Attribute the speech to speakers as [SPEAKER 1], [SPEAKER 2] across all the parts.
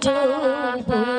[SPEAKER 1] to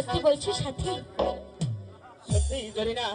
[SPEAKER 1] সত্যি বলছো সাথী?
[SPEAKER 2] সত্যি জরিনা